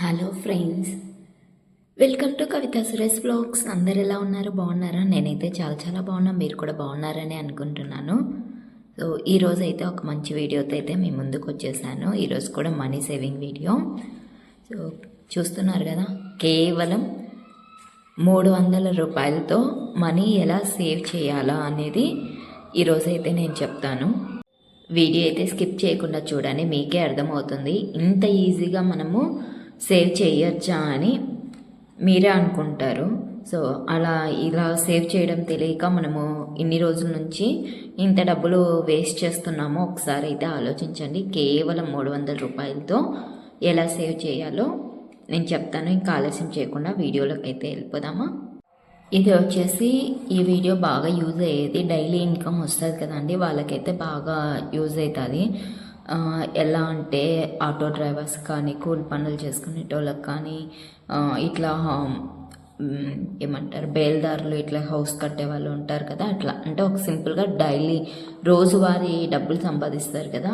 Hello friends welcome to Kavitha Suresh blogs అందరు ఎలా ఉన్నారు? బాగున్నారా? నేనైతే చాలా చాలా బాగున్నా. మీరు కూడా బాగున్నారని అనుకుంటున్నాను. సో ఈరోజు అయితే ఒక మంచి వీడియోతో అయితే మీ ముందుకు వచ్చేసాను. ఈరోజు కూడా మనీ సేవింగ్ వీడియో సో చూస్తున్నారు కదా? కేవలం మూడు వందల రూపాయలతో మనీ ఎలా సేవ్ చేయాలా అనేది ఈరోజైతే నేను చెప్తాను. వీడియో అయితే స్కిప్ చేయకుండా చూడండి. మీకే అర్థమవుతుంది. ఇంత ఈజీగా మనము సేవ్ చేయొచ్చా అని మీరే అనుకుంటారు. సో అలా ఇలా సేవ్ చేయడం తెలియక మనము ఇన్ని రోజుల నుంచి ఇంత డబ్బులు వేస్ట్ చేస్తున్నామో ఒకసారి అయితే ఆలోచించండి. కేవలం మూడు వందల రూపాయలతో ఎలా సేవ్ చేయాలో నేను చెప్తాను. ఇంకా ఆలస్యం చేయకుండా వీడియోలోకి అయితే వెళ్ళిపోదామా? ఇది వచ్చేసి ఈ వీడియో బాగా యూజ్ అయ్యేది. డైలీ ఇన్కమ్ వస్తుంది కదండి. వాళ్ళకైతే బాగా యూజ్ అవుతుంది. ఎలా అంటే ఆటో డ్రైవర్స్ కానీ కూలి పనులు చేసుకునేటోళ్ళకి కానీ ఇట్లా ఏమంటారు బేల్దారులు ఇట్లా హౌస్ కట్టే వాళ్ళు ఉంటారు కదా అట్లా. అంటే ఒక సింపుల్గా డైలీ రోజువారీ డబ్బులు సంపాదిస్తారు కదా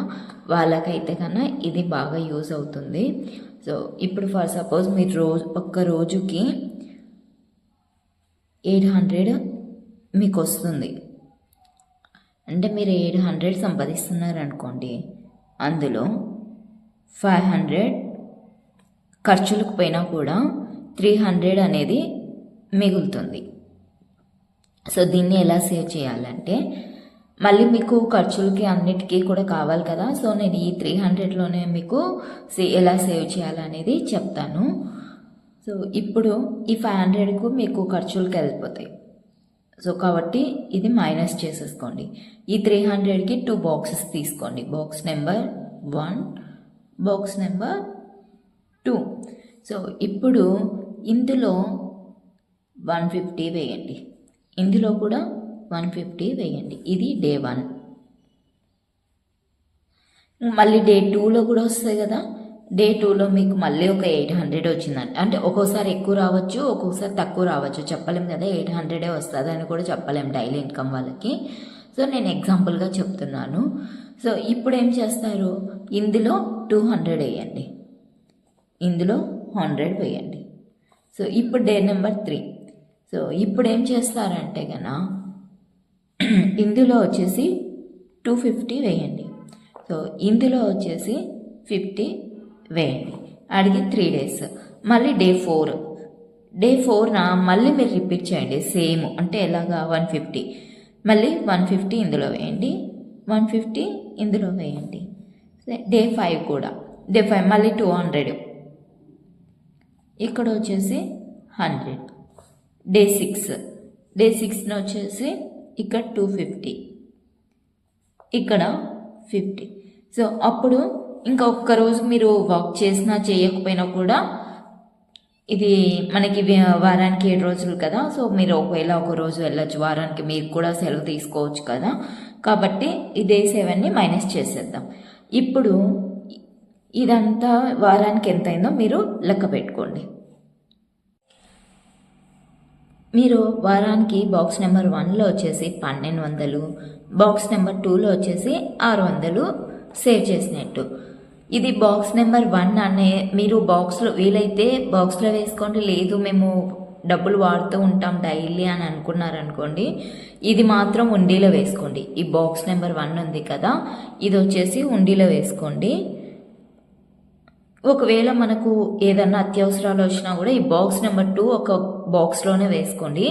వాళ్ళకైతే కన్నా ఇది బాగా యూజ్ అవుతుంది. సో ఇప్పుడు ఫర్ సపోజ్ మీరు రోజు ఒక్క రోజుకి ఎయిట్ హండ్రెడ్ మీకు వస్తుంది. అంటే మీరు ఎయిట్ హండ్రెడ్ సంపాదిస్తున్నారు అనుకోండి అందులో ఫైవ్ హండ్రెడ్ ఖర్చులకు పోయినా కూడా త్రీ హండ్రెడ్ అనేది మిగులుతుంది. సో దీన్ని ఎలా సేవ్ చేయాలంటే మళ్ళీ మీకు ఖర్చులకి అన్నిటికీ కూడా కావాలి కదా. సో నేను ఈ త్రీ హండ్రెడ్లోనే మీకు సే ఎలా సేవ్ చేయాలనేది చెప్తాను. సో ఇప్పుడు ఈ ఫైవ్ హండ్రెడ్కు మీకు ఖర్చులకి వెళ్ళిపోతాయి. సో కాబట్టి ఇది మైనస్ చేసేసుకోండి. ఈ త్రీ హండ్రెడ్కి టూ బాక్సెస్ తీసుకోండి. Box number one box number two so ఇప్పుడు ఇందులో వన్ ఫిఫ్టీ వేయండి. ఇందులో కూడా వన్ ఫిఫ్టీ వేయండి. ఇది డే వన్ మళ్ళీ డే టూలో కూడా వస్తాయి కదా? డే టూలో మీకు మళ్ళీ ఒక ఎయిట్ హండ్రెడ్ వచ్చిందండి అంటే ఒక్కోసారి ఎక్కువ రావచ్చు ఒక్కొక్కసారి తక్కువ రావచ్చు. చెప్పలేం కదా ఎయిట్ హండ్రెడే వస్తుంది అని కూడా చెప్పలేం డైలీ ఇన్కమ్ వాళ్ళకి. సో నేను ఎగ్జాంపుల్గా చెప్తున్నాను. సో ఇప్పుడు ఏం చేస్తారు? ఇందులో టూ హండ్రెడ్ వేయండి. ఇందులో హండ్రెడ్ వేయండి. సో ఇప్పుడు డే నెంబర్ త్రీ సో ఇప్పుడు ఏం చేస్తారంటే కన్నా ఇందులో వచ్చేసి టూ ఫిఫ్టీ వేయండి. సో ఇందులో వచ్చేసి ఫిఫ్టీ వేయండి అడిగి త్రీ డేస్ మళ్ళీ డే ఫోర్ డే ఫోర్న మళ్ళీ మీరు రిపీట్ చేయండి. సేమ్ అంటే ఎలాగా? వన్ ఫిఫ్టీ మళ్ళీ వన్ ఫిఫ్టీ ఇందులో వేయండి. వన్ ఫిఫ్టీ ఇందులో వేయండి. డే ఫైవ్ కూడా. డే ఫైవ్ మళ్ళీ టూ హండ్రెడ్ ఇక్కడ వచ్చేసి హండ్రెడ్ డే సిక్స్ డే సిక్స్న వచ్చేసి ఇక్కడ టూ ఫిఫ్టీ ఇక్కడ ఫిఫ్టీ సో అప్పుడు ఇంకా ఒక్కరోజు మీరు వర్క్ చేసినా చేయకపోయినా కూడా ఇది మనకి వారానికి ఏడు రోజులు కదా. సో మీరు ఒకవేళ ఒక రోజు వెళ్ళొచ్చు. వారానికి మీరు కూడా సెలవు తీసుకోవచ్చు కదా. కాబట్టి ఇదే డే సెవెన్ని మైనస్ చేసేద్దాం. ఇప్పుడు ఇదంతా వారానికి ఎంతైందో మీరు లెక్క పెట్టుకోండి. మీరు వారానికి బాక్స్ నెంబర్ వన్లో వచ్చేసి పన్నెండు వందలు బాక్స్ నెంబర్ టూలో వచ్చేసి ఆరు వందలు సేవ్ చేసినట్టు. ఇది బాక్స్ నెంబర్ వన్ అనే మీరు బాక్స్లో వీలైతే బాక్స్లో వేసుకోండి. లేదు మేము డబ్బులు వాడుతూ ఉంటాం డైలీ అని అనుకున్నారనుకోండి ఇది మాత్రం ఉండీలో వేసుకోండి. ఈ బాక్స్ నెంబర్ వన్ ఉంది కదా ఇది వచ్చేసి ఉండీలో వేసుకోండి. ఒకవేళ మనకు ఏదన్నా అత్యవసరాలు వచ్చినా కూడా ఈ బాక్స్ నెంబర్ టూ ఒక బాక్స్లోనే వేసుకోండి.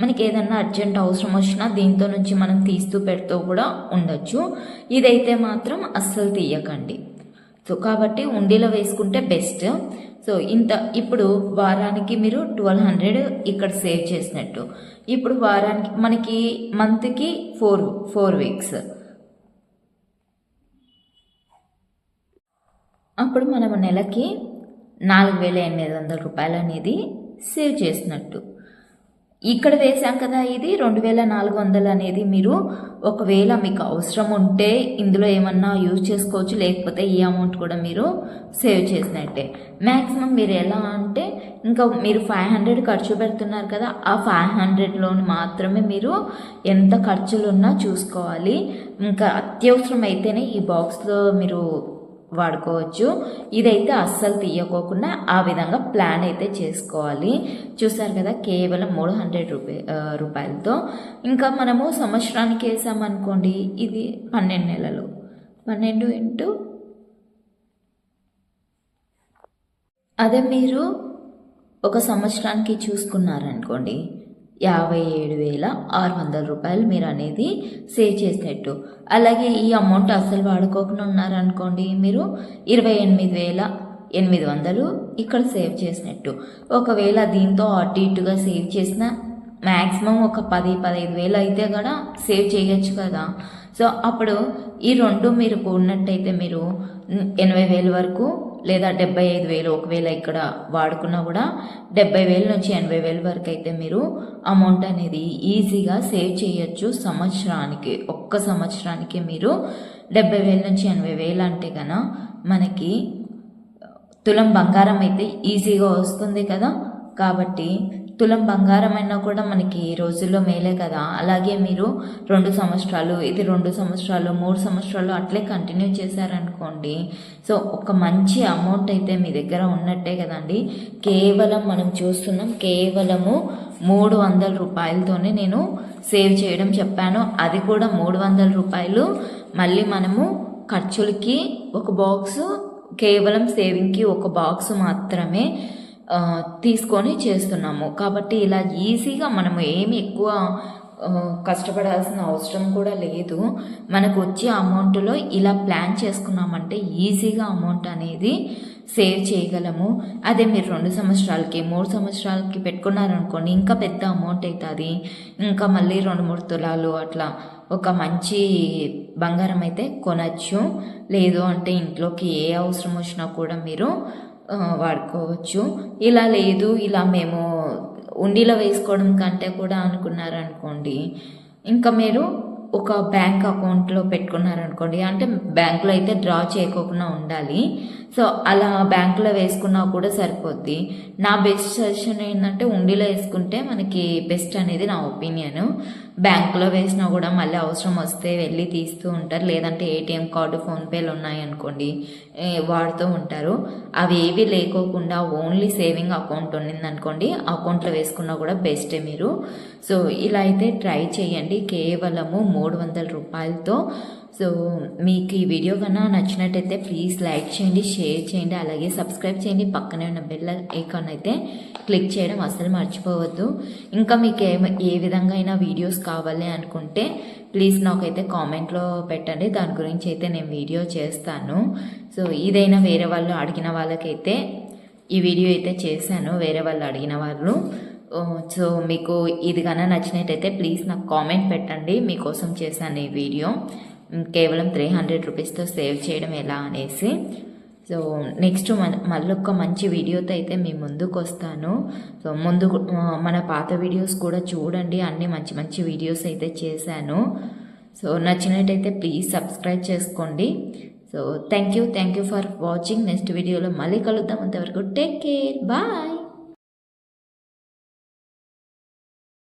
మనకి ఏదన్నా అర్జెంట్ అవసరం వచ్చినా దీంతో నుంచి మనం తీస్తూ పెడుతూ కూడా ఉండొచ్చు. ఇదైతే మాత్రం అస్సలు తీయకండి. సో కాబట్టి ఉండిలో వేసుకుంటే బెస్ట్. సో ఇంత ఇప్పుడు వారానికి మీరు ట్వెల్వ్ హండ్రెడ్ ఇక్కడ సేవ్ చేసినట్టు. ఇప్పుడు వారానికి మనకి మంత్కి ఫోర్ ఫోర్ వీక్స్. అప్పుడు మనం నెలకి నాలుగు వేల ఎనిమిది వందల రూపాయలు అనేది సేవ్ చేసినట్టు. ఇక్కడ వేసాం కదా ఇది రెండు వేల నాలుగు వందలు అనేది మీరు ఒకవేళ మీకు అవసరం ఉంటే ఇందులో ఏమన్నా యూజ్ చేసుకోవచ్చు లేకపోతే ఈ అమౌంట్ కూడా మీరు సేవ్ చేసినట్టే. మ్యాక్సిమం మీరు ఎలా అంటే ఇంకా మీరు ఫైవ్ హండ్రెడ్ ఖర్చు పెడుతున్నారు కదా ఆ ఫైవ్ హండ్రెడ్లోని మాత్రమే మీరు ఎంత ఖర్చులు ఉన్నా చూసుకోవాలి. ఇంకా అత్యవసరం అయితేనే ఈ బాక్స్లో మీరు వాడుకోవచ్చు. ఇదైతే అస్సలు తీయకోకుండా ఆ విధంగా ప్లాన్ అయితే చేసుకోవాలి. చూసారు కదా కేవలం మూడు హండ్రెడ్ రూపాయ రూపాయలతో. ఇంకా మనము సంవత్సరానికి వేసామనుకోండి ఇది పన్నెండు నెలలు. పన్నెండు ఇంటూ అదే మీరు ఒక సంవత్సరానికి చూసుకున్నారనుకోండి యాభై ఏడు వేల ఆరు వందల రూపాయలు మీరు అనేది సేవ్ చేసినట్టు. అలాగే ఈ అమౌంట్ అసలు వాడుకోకుండా ఉన్నారనుకోండి మీరు ఇరవై ఎనిమిది వేల ఎనిమిది వందలు ఇక్కడ సేవ్ చేసినట్టు. ఒకవేళ దీంతో అటు ఇటుగా సేవ్ చేసిన మ్యాక్సిమం ఒక పది పదహైదు వేలు అయితే కూడా సేవ్ చేయొచ్చు కదా. సో అప్పుడు ఈ రెండు మీరు కూడినట్టయితే మీరు ఎనభై వేలు వరకు లేదా డెబ్బై ఐదు వేలు ఒకవేళ ఇక్కడ వాడుకున్నా కూడా డెబ్బై వేల నుంచి ఎనభై వేల వరకు అయితే మీరు అమౌంట్ అనేది ఈజీగా సేవ్ చేయొచ్చు సంవత్సరానికి. ఒక్క సంవత్సరానికి మీరు డెబ్బై వేల నుంచి ఎనభై వేలు అంటే కనుక మనకి తులం బంగారం అయితే ఈజీగా వస్తుంది కదా. కాబట్టి తులం బంగారం అయినా కూడా మనకి ఈ రోజుల్లో మేలే కదా. అలాగే మీరు రెండు సంవత్సరాలు ఇది రెండు సంవత్సరాలు మూడు సంవత్సరాలు అట్లే కంటిన్యూ చేశారనుకోండి. సో ఒక మంచి అమౌంట్ అయితే మీ దగ్గర ఉన్నట్టే కదండి. కేవలం మనం చూస్తున్నాం కేవలము మూడు వందల రూపాయలతోనే నేను సేవ్ చేయడం చెప్పాను. అది కూడా మూడు వందల రూపాయలు. మళ్ళీ మనము ఖర్చులకి ఒక బాక్సు కేవలం సేవింగ్కి ఒక బాక్స్ మాత్రమే తీసుకొని చేస్తున్నాము. కాబట్టి ఇలా ఈజీగా మనము ఏమి ఎక్కువ కష్టపడాల్సిన అవసరం కూడా లేదు. మనకు వచ్చే అమౌంట్లో ఇలా ప్లాన్ చేసుకున్నామంటే ఈజీగా అమౌంట్ అనేది సేవ్ చేయగలము. అదే మీరు రెండు సంవత్సరాలకి మూడు సంవత్సరాలకి పెట్టుకున్నారనుకోండి ఇంకా పెద్ద అమౌంట్ అవుతుంది ఇంకా మళ్ళీ రెండు మూడు తులాలు అట్లా ఒక మంచి బంగారం అయితే కొనచ్చు. లేదు అంటే ఇంట్లోకి ఏ అవసరం వచ్చినా కూడా మీరు వాడుకోవచ్చు. ఇలా లేదు ఇలా మేము ఉండిలో వేసుకోవడం కంటే కూడా అనుకున్నారనుకోండి ఇంకా మీరు ఒక బ్యాంక్ అకౌంట్లో పెట్టుకున్నారనుకోండి అంటే బ్యాంకులో అయితే డ్రా చేయకోకుండా ఉండాలి. సో అలా బ్యాంకులో వేసుకున్నా కూడా సరిపోద్ది. నా బెస్ట్ సజెషన్ ఏంటంటే ఉండిలో వేసుకుంటే మనకి బెస్ట్ అనేది నా ఒపీనియన్ బ్యాంకులో వేసినా కూడా మళ్ళీ అవసరం వస్తే వెళ్ళి తీస్తూ ఉంటారు. లేదంటే ఏటీఎం కార్డు ఫోన్పేలు ఉన్నాయనుకోండి వాడుతూ ఉంటారు. అవి ఏవి లేకోకుండా ఓన్లీ సేవింగ్ అకౌంట్ ఉన్నిందనుకోండి అకౌంట్లో వేసుకున్నా కూడా బెస్టే మీరు. సో ఇలా అయితే ట్రై చేయండి. కేవలము మూడు వందల రూపాయలతో సో మీకు ఈ వీడియో కన్నా నచ్చినట్టయితే ప్లీజ్ లైక్ చేయండి షేర్ చేయండి అలాగే సబ్స్క్రైబ్ చేయండి. పక్కనే ఉన్న బెల్ ఐకాన్ అయితే క్లిక్ చేయడం అసలు మర్చిపోవద్దు. ఇంకా మీకు ఏ ఏ విధంగా అయినా వీడియోస్ కావాలి అనుకుంటే ప్లీజ్ నాకైతే కామెంట్లో పెట్టండి. దాని గురించి అయితే నేను వీడియో చేస్తాను. సో ఇదైనా వేరే వాళ్ళు అడిగిన వాళ్ళకైతే ఈ వీడియో అయితే చేశాను వేరే వాళ్ళు అడిగిన వాళ్ళు. సో మీకు ఇది కన్నా నచ్చినట్టయితే ప్లీజ్ నాకు కామెంట్ పెట్టండి. మీకోసం చేశాను ఈ వీడియో. కేవలం త్రీ హండ్రెడ్ రూపీస్తో సేవ్ చేయడం ఎలా అనేసి. సో నెక్స్ట్ మన మళ్ళీ ఒక మంచి వీడియోతో అయితే మీ ముందుకు వస్తాను సో ముందు మన పాత వీడియోస్ కూడా చూడండి. అన్ని మంచి మంచి వీడియోస్ అయితే చేశాను. సో నచ్చినట్టయితే ప్లీజ్ సబ్స్క్రైబ్ చేసుకోండి. So thank you thank you for watching next వీడియోలో మళ్ళీ కలుద్దాం. అంతవరకు టేక్ కేర్ బాయ్